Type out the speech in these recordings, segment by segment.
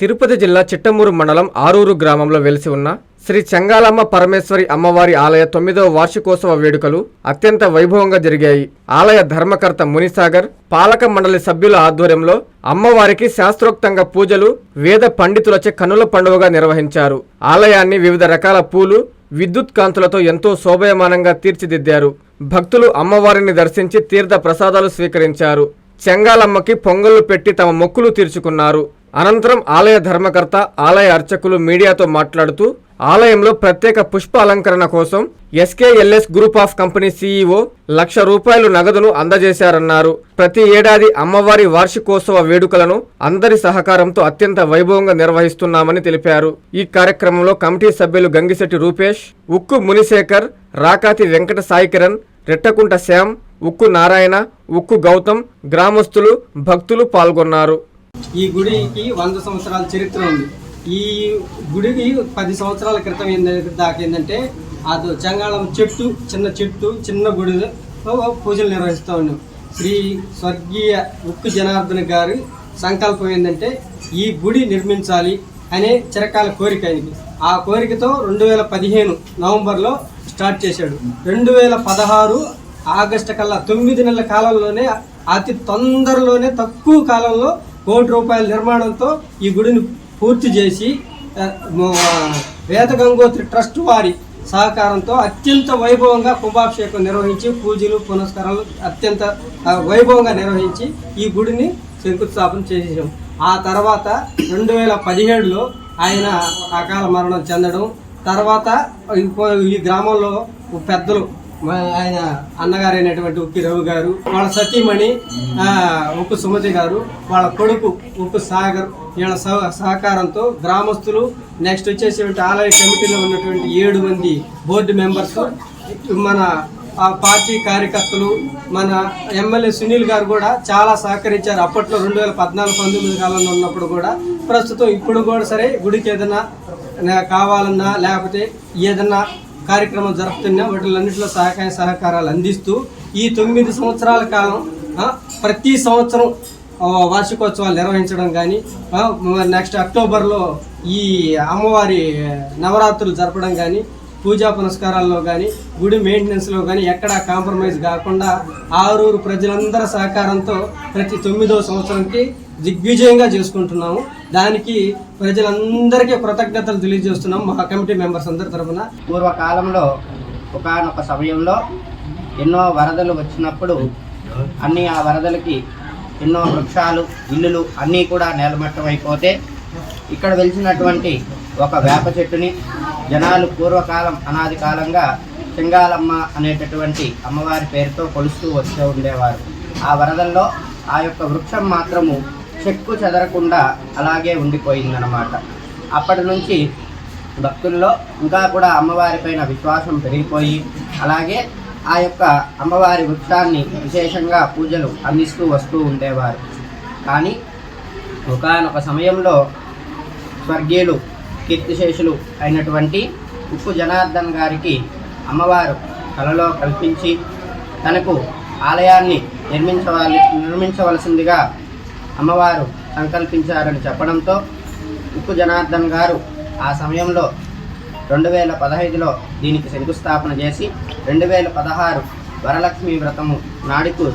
తిరుపతి జిల్లా చిట్టమూరు మండలం ఆరూరు గ్రామంలో వెలిసి ఉన్న శ్రీ చెంగాలమ్మ పరమేశ్వరి అమ్మవారి ఆలయ తొమ్మిదవ వార్షికోత్సవ వేడుకలు అత్యంత వైభవంగా జరిగాయి. ఆలయ ధర్మకర్త మునిసాగర్ పాలక మండలి సభ్యుల ఆధ్వర్యంలో అమ్మవారికి శాస్త్రోక్తంగా పూజలు వేద పండితులచే కనుల పండుగగా నిర్వహించారు. ఆలయాన్ని వివిధ రకాల పూలు విద్యుత్ కాంతులతో ఎంతో శోభయమానంగా తీర్చిదిద్దారు. భక్తులు అమ్మవారిని దర్శించి తీర్థ ప్రసాదాలు స్వీకరించారు. చెంగాలమ్మకి పొంగళ్ళు పెట్టి తమ మొక్కులు తీర్చుకున్నారు. అనంతరం ఆలయ ధర్మకర్త ఆలయ అర్చకులు మీడియాతో మాట్లాడుతూ ఆలయంలో ప్రత్యేక పుష్ప అలంకరణ కోసం SKLS group of company CEO lakh రూపాయలు నగదును అందజేశారన్నారు. ప్రతి ఏడాది అమ్మవారి వార్షికోత్సవ వేడుకలను అందరి సహకారంతో అత్యంత వైభవంగా నిర్వహిస్తున్నామని తెలిపారు. ఈ కార్యక్రమంలో కమిటీ సభ్యులు గంగిశెట్టి రూపేష్ ఉక్కు మునిశేఖర్ రాకాతి వెంకట సాయికిరణ్ రెట్టకుంట శ్యామ్ ఉక్కు నారాయణ ఉక్కు గౌతమ్ గ్రామస్తులు భక్తులు పాల్గొన్నారు. ఈ గుడికి వంద సంవత్సరాల చరిత్ర ఉంది. ఈ గుడికి పది సంవత్సరాల క్రితం దాకా ఏంటంటే అది చెంగాళం చెట్టు చిన్న చెట్టు చిన్న గుడిలో పూజలు నిర్వహిస్తూ ఉన్నాం. శ్రీ స్వర్గీయ ఉక్కు జనార్దన్ గారి సంకల్పం ఏంటంటే ఈ గుడి నిర్మించాలి అనే చిరకాల కోరిక ఆయనకి. ఆ కోరికతో రెండు వేల పదిహేను నవంబర్లో స్టార్ట్ చేశాడు. రెండు వేల పదహారు ఆగస్టు కల్లా తొమ్మిది నెలల కాలంలోనే అతి తొందరలోనే తక్కువ కాలంలో కోటి రూపాయల నిర్మాణంతో ఈ గుడిని పూర్తి చేసి వేద గంగోత్రి ట్రస్ట్ వారి సహకారంతో అత్యంత వైభవంగా కుంభాభిషేకం నిర్వహించి పూజలు పునస్కారాలు అత్యంత వైభవంగా నిర్వహించి ఈ గుడిని శంకుస్థాపన చేసాం ఆ తర్వాత రెండు వేల పదిహేడులో ఆయన అకాల మరణం చెందడం తర్వాత ఇంకో- ఈ గ్రామంలో పెద్దలు ఆయన ఆయన అన్నగారైనటువంటి ఉప్పి రవి గారు వాళ్ళ సతీమణి ఉప్పు సుమతి గారు వాళ్ళ కొడుకు ఉప్పు సాగర్ వీళ్ళ సహ- సహకారంతో గ్రామస్తులు నెక్స్ట్ వచ్చేసి ఆలయ కమిటీలో ఉన్నటువంటి ఏడు మంది బోర్డు మెంబర్స్ మన ఆ పార్టీ కార్యకర్తలు మన ఎమ్మెల్యే సునీల్ గారు కూడా చాలా సహకరించారు. అప్పట్లో రెండు వేల పద్నాలుగు పంతొమ్మిది కాలంలో ఉన్నప్పుడు కూడా ప్రస్తుతం ఇప్పుడు కూడా సరే గుడికి ఏదైనా కావాలన్నా లేకపోతే ఏదన్నా కార్యక్రమం జరుపుతున్నాం వీటిలన్నింటిలో సహకార సహకారాలు అందిస్తూ ఈ తొమ్మిది సంవత్సరాల కాలం ప్రతి సంవత్సరం వార్షికోత్సవాలు నిర్వహించడం కానీ నెక్స్ట్ అక్టోబర్లో ఈ అమ్మవారి నవరాత్రులు జరపడం కానీ పూజా పునస్కారాల్లో కానీ గుడి మెయింటెనెన్స్లో కానీ ఎక్కడా కాంప్రమైజ్ కాకుండా ఆరూరు ప్రజలందరి సహకారంతో ప్రతి తొమ్మిదో సంవత్సరంకి దిగ్విజయంగా చేసుకుంటున్నాము. దానికి ప్రజలందరికీ కృతజ్ఞతలు తెలియజేస్తున్నాం మా కమిటీ మెంబర్స్ అందరి తరఫున. పూర్వకాలంలో ఒకానొక సమయంలో ఎన్నో వరదలు వచ్చినప్పుడు అన్ని ఆ వరదలకి ఎన్నో వృక్షాలు ఇల్లులు అన్నీ కూడా నేలమట్టం అయిపోతే ఇక్కడ వెలిసినటువంటి ఒక వేప చెట్టుని జనాలు పూర్వకాలం అనాది కాలంగా సింగాలమ్మ అనేటటువంటి అమ్మవారి పేరుతో కొలుస్తూ వస్తూ ఉండేవారు. ఆ వరదల్లో ఆ యొక్క వృక్షం మాత్రము చెక్కు చెదరకుండా అలాగే ఉండిపోయిందన్నమాట. అప్పటి నుంచి భక్తుల్లో ఇంకా కూడా అమ్మవారి పైన విశ్వాసం పెరిగిపోయి అలాగే ఆ యొక్క అమ్మవారి వృక్షాన్ని విశేషంగా పూజలు అందిస్తూ వస్తూ ఉండేవారు. కానీ ఒకనొక సమయంలో స్వర్గీయులు కీర్తిశేషులు అయినటువంటి ఉప్పు జనార్దన్ గారికి అమ్మవారు కలలో కల్పించి తనకు ఆలయాన్ని నిర్మించవాలి నిర్మించవలసిందిగా అమ్మవారు సంకల్పించారని చెప్పడంతో ఉక్కు జనార్దన్ గారు ఆ సమయంలో రెండు వేల పదహైదులో దీనికి శంకుస్థాపన చేసి రెండు వేల పదహారు వరలక్ష్మి వ్రతము నాడుకు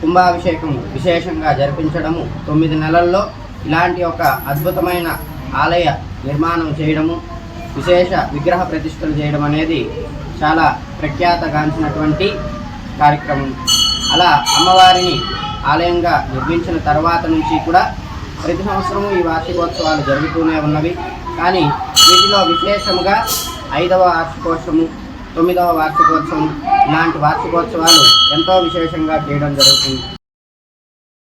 కుంభాభిషేకం విశేషంగా జరిపించడము తొమ్మిది నెలల్లో ఇలాంటి ఒక అద్భుతమైన ఆలయ నిర్మాణం చేయడము విశేష విగ్రహ ప్రతిష్టలు చేయడం అనేది చాలా ప్రఖ్యాతగాంచినటువంటి కార్యక్రమం. అలా అమ్మవారిని ఆలయంగా నిర్మించిన తర్వాత నుంచి కూడా ప్రతి సంవత్సరము ఈ వార్షికోత్సవాలు జరుగుతూనే ఉన్నవి. కానీ వీటిలో విశేషముగా ఐదవ వార్షికోత్సవము తొమ్మిదవ వార్షికోత్సవం ఇలాంటి వార్షికోత్సవాలు ఎంతో విశేషంగా చేయడం జరుగుతుంది.